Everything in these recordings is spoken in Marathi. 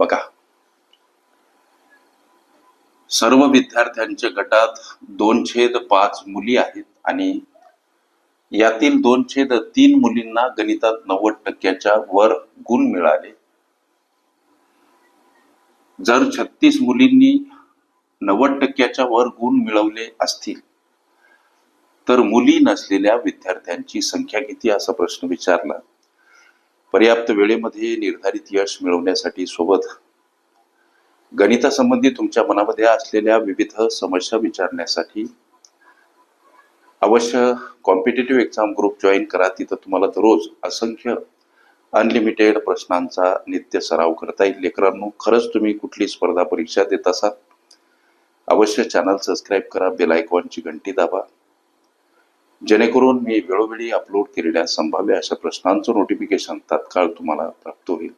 बघा. सर्व विद्यार्थ्यांच्या गटात दोन छेद पाच मुली आहेत आणि यातील दोन छेद तीन मुलींना गणितात नव्वद टक्क्याच्या वर गुण मिळाले. जर छत्तीस मुलींनी नव्वद टक्क्याच्या वर गुण मिळवले असतील तर मुली नसलेल्या विद्यार्थ्यांची संख्या किती? असा प्रश्न विचारला. पर्याप्त वेळेमध्ये निर्धारित यश मिळवण्यासाठी सोबत गणितासंबंधी तुमच्या मनामध्ये असलेल्या विविध समस्या विचारण्यासाठी अवश्य कॉम्पिटेटिव्ह एक्झाम ग्रुप जॉईन करा. तिथं तुम्हाला दररोज असंख्य अनलिमिटेड प्रश्नांचा नित्य सराव करता येईल. लेकरांनो खरंच तुम्ही कुठली स्पर्धा परीक्षा देत असाल? अवश्य चॅनल सबस्क्राईब करा बेल आयकॉनची घंटी दाबा. जेणेकरून मी वेळोवेळी अपलोड केलेल्या संभाव्य अशा प्रश्नांचं नोटिफिकेशन तात्काळ तुम्हाला प्राप्त होईल.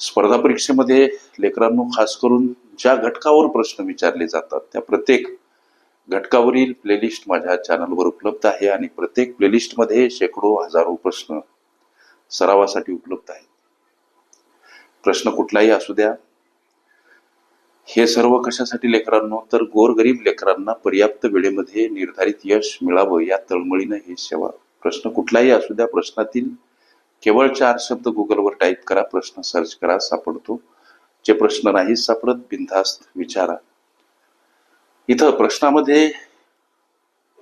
स्पर्धा परीक्षेमध्ये लेकरांनो खास करून ज्या घटकावर प्रश्न विचारले जातात त्या प्रत्येक घटकावरील प्लेलिस्ट माझ्या चॅनलवर उपलब्ध आहे आणि प्रत्येक प्लेलिस्टमध्ये शेकडो हजारो प्रश्न सरावासाठी उपलब्ध आहेत. प्रश्न कुठलाही असू द्या हे सर्व कशासाठी लेकरांनो? तर गोरगरीब लेकरांना पर्याप्त वेळेमध्ये निर्धारित यश मिळावं या तळमळीनं हे सेवा. प्रश्न कुठलाही असू द्या प्रश्नातील केवळ चार शब्द गुगलवर टाईप करा प्रश्न सर्च करा सापडतो. जे प्रश्न नाही सापडत बिनधास्त विचारा. इथं प्रश्नामध्ये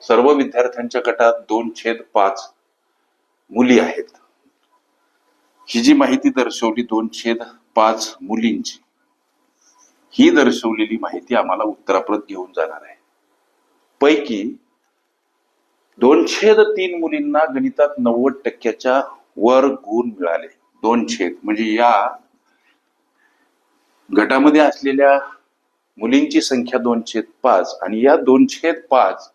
सर्व विद्यार्थ्यांच्या गटात दोन छेद पाच मुली आहेत. ही जी माहिती दर्शवली दोन छेद पाच मुलींची ही दर्शवलेली माहिती आम्हाला उत्तराप्रत घेऊन जाणार आहे. पैकी दोन छेद तीन मुलींना गणितात नव्वद टक्क्याच्या वर गुण मिळाले. दोन छेद म्हणजे या गटामध्ये असलेल्या मुलींची संख्या दोन छेद पाच आणि या दोन छेद पाच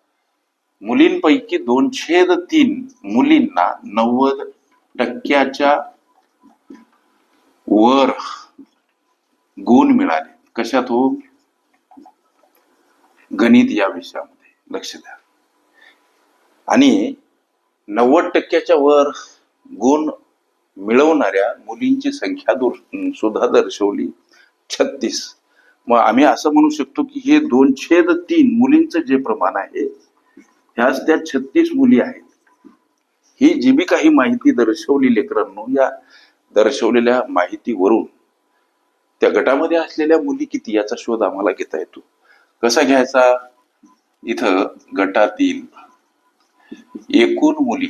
मुलींपैकी दोन छेद तीन मुलींना नव्वद टक्क्याच्या वर गुण मिळाले. कशात हो? गणित या विषयामध्ये. लक्ष द्या. आणि नव्वद टक्क्याच्या वर गुण मिळवणाऱ्या मुलींची संख्या सुद्धा दर्शवली. छत्तीस. मग आम्ही असं म्हणू शकतो की हे दोन छेद तीन मुलींचं जे प्रमाण आहे ह्याच त्या छत्तीस मुली आहेत. ही जी बी काही माहिती दर्शवली लेकरांनो या दर्शवलेल्या माहितीवरून त्या गटामध्ये असलेल्या मुली किती याचा शोध आम्हाला घेता येतो. कसा घ्यायचा? इथं गटातील एकूण मुली.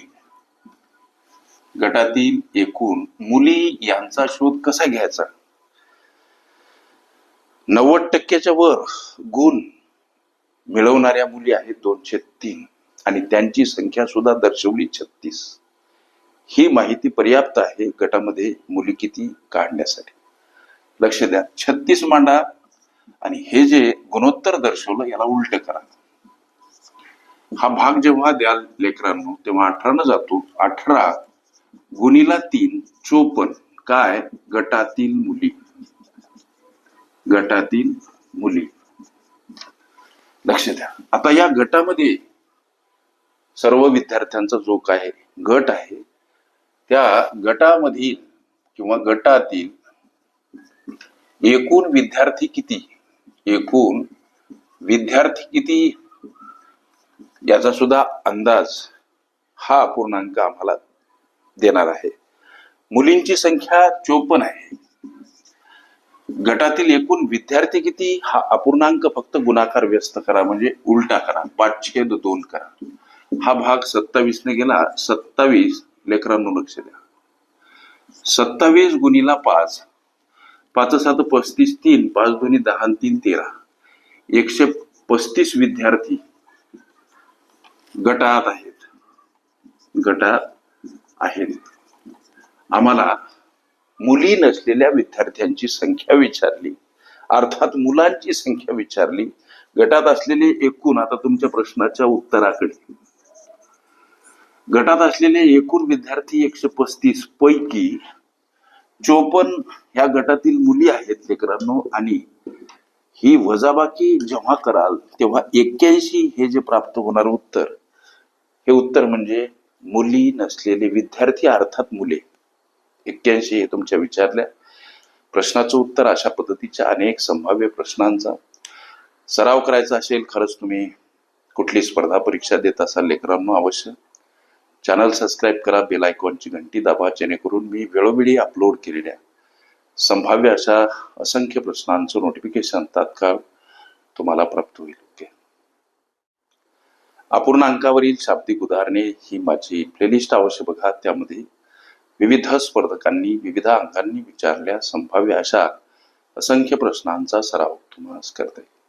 गटातील एकूण मुली यांचा शोध कसा घ्यायचा? नव्वद टक्क्याच्या वर गुण मिळवणाऱ्या मुली आहेत दोनशे तीन आणि त्यांची संख्या सुद्धा दर्शवली छत्तीस. ही माहिती पर्याप्त आहे गटामध्ये मुली किती काढण्यासाठी. लक्ष द्या. छत्तीस मांडा आणि हे जे गुणोत्तर दर्शवलं याला उलट करा. हा भाग जेव्हा द्याल लेकरांनो तेव्हा अठरानं जातो. अठरा गुणीला तीन चोपन्न. काय? गटातील मुली. गटातील मुली. लक्ष द्या. आता या गटामध्ये सर्व विद्यार्थ्यांचा जो काय गट आहे त्या गटामधील किंवा गटातील एकूण विद्यार्थी किती? एकूण विद्यार्थी किती? याचा सुद्धा अंदाज हा अपूर्णांक आम्हाला देणार आहे. मुलींची संख्या चोपन्न आहे. गटातील एकूण विद्यार्थी किती? हा अपूर्णांक फक्त गुणाकार व्यस्त करा म्हणजे उलटा करा पाचशेद दोन करा. हा भाग सत्तावीस ने गेला सत्तावीस लेकरांनो लक्ष द्या. सत्तावीस गुणीला पाच पाच सात पस्तीस तीन पाच दोन्ही दहा तीन तेरा. एकशे पस्तीस विद्यार्थी गटात आहेत. गटात आहेत. आम्हाला मुली नसलेल्या विद्यार्थ्यांची संख्या विचारली. अर्थात मुलांची संख्या विचारली. गटात असलेले एकूण आता तुमच्या प्रश्नाच्या उत्तराकडे. गटात असलेले एकूण विद्यार्थी एकशे पस्तीस पैकी चोपन्न ह्या गटातील मुली आहेत लेकरांनो आणि ही वजाबाकी जेव्हा कराल तेव्हा एक्क्याऐंशी हे जे प्राप्त होणार उत्तर हे उत्तर म्हणजे मुली नसलेले विद्यार्थी अर्थात मुले. एक्क्याऐंशी हे तुमच्या विचारल्या. प्रश्नाचं उत्तर अशा पद्धतीच्या अनेक संभाव्य प्रश्नांचा. सराव करायचा असेल खरंच तुम्ही कुठली स्पर्धा परीक्षा देत असाल लेकरांनो अवश्य. चॅनल सबस्क्राईब करा बेल आयकॉनची घंटी दाबा जेणेकरून मी वेळोवेळी अपलोड केलेल्या संभाव्य अशा असंख्य प्रश्नांचं नोटिफिकेशन तात्काळ तुम्हाला प्राप्त होईल ओके अपूर्णांकावरील शाब्दिक उदाहरणे ही माझी प्लेलिस्ट अवश्य बघा. त्यामध्ये विविध स्पर्धकांनी विविध अंकांनी विचारल्या संभाव्य अशा असंख्य प्रश्नांचा सराव तुम्हाला करता येईल.